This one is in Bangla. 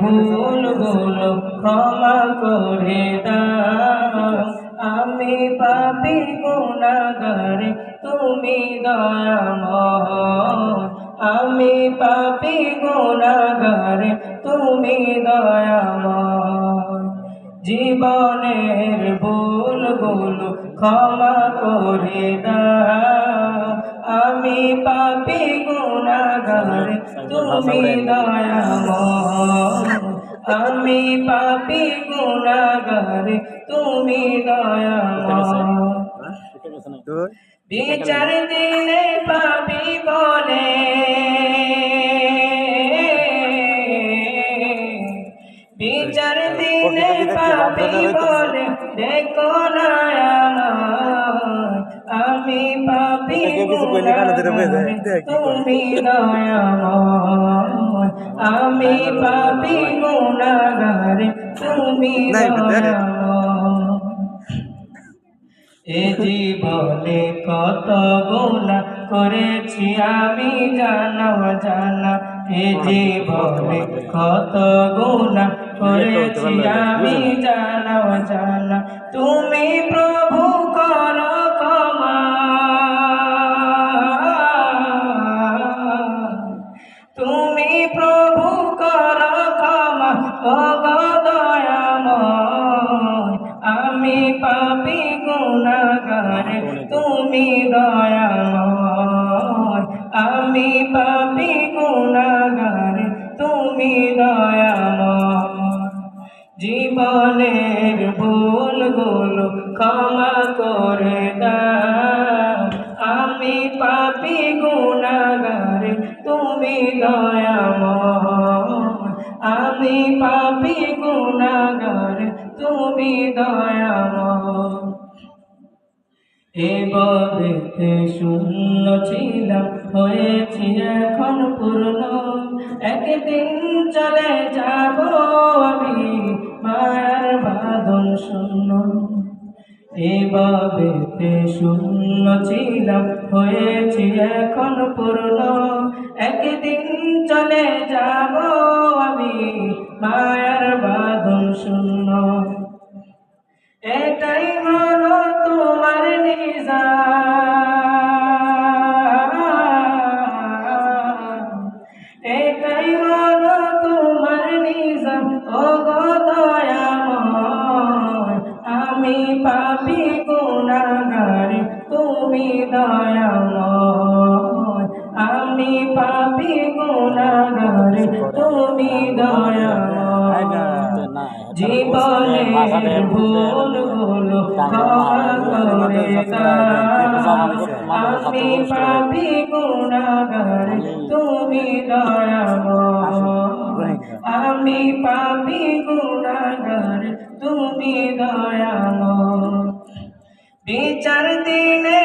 ভুলগুলো ক্ষমা করে দাও। আমি পাপি গুণাগার তুমি দয়াময়। আমি পাপি গুণাগার তুমি দয়াময়। জীবনের ভুলগুলো ক্ষমা করে দাও। আমি পাপি গুণাগার তুমি দয়াময় আমি পাপি গুণাগার তুমি দয়াময় বিচার দিলে পাপি বলে বিচার দিলে পাপি বলে দেখো না আমার, আমি আমি পাপি গুণাগার তুমি এ জীবনে কত গুণা করেছি আমি জানা জানা এ জীবনে কত গুণা করেছি আমি জানা জানা তুমি প্রভু আমি পাপি গুণাগার, তুমি দয়াময় আমি পাপি গুণাগার, তুমি দয়াময় জীবনের ভুলগুলো ক্ষমা করে আমি পাপি গুণাগার, তুমি দয়াময় আমি পাপি গুণাগার তুমি দয়াময়। এ বদেতে শূন্য ছিলাম, হয়েছি এখন পূর্ণ। একদিন চলে যাব আমি, মায়ার বাদন শূন্য। এ শূন্য ছিলাম, হয়েছি এখন পূর্ণ। একদিন চলে যাব আমি, মায়ার বাদন শূন্য। আমি পাপি গুণাগার, তুমি দয়াময় আমি পাপি গুণাগার, তুমি দয়াময় জীবনে ভুল হলো করে আমি পাপি গুণাগার, তুমি দয়াময় আমি পাপি গুণাগার তুমি দয়াময়। বিচার দিনে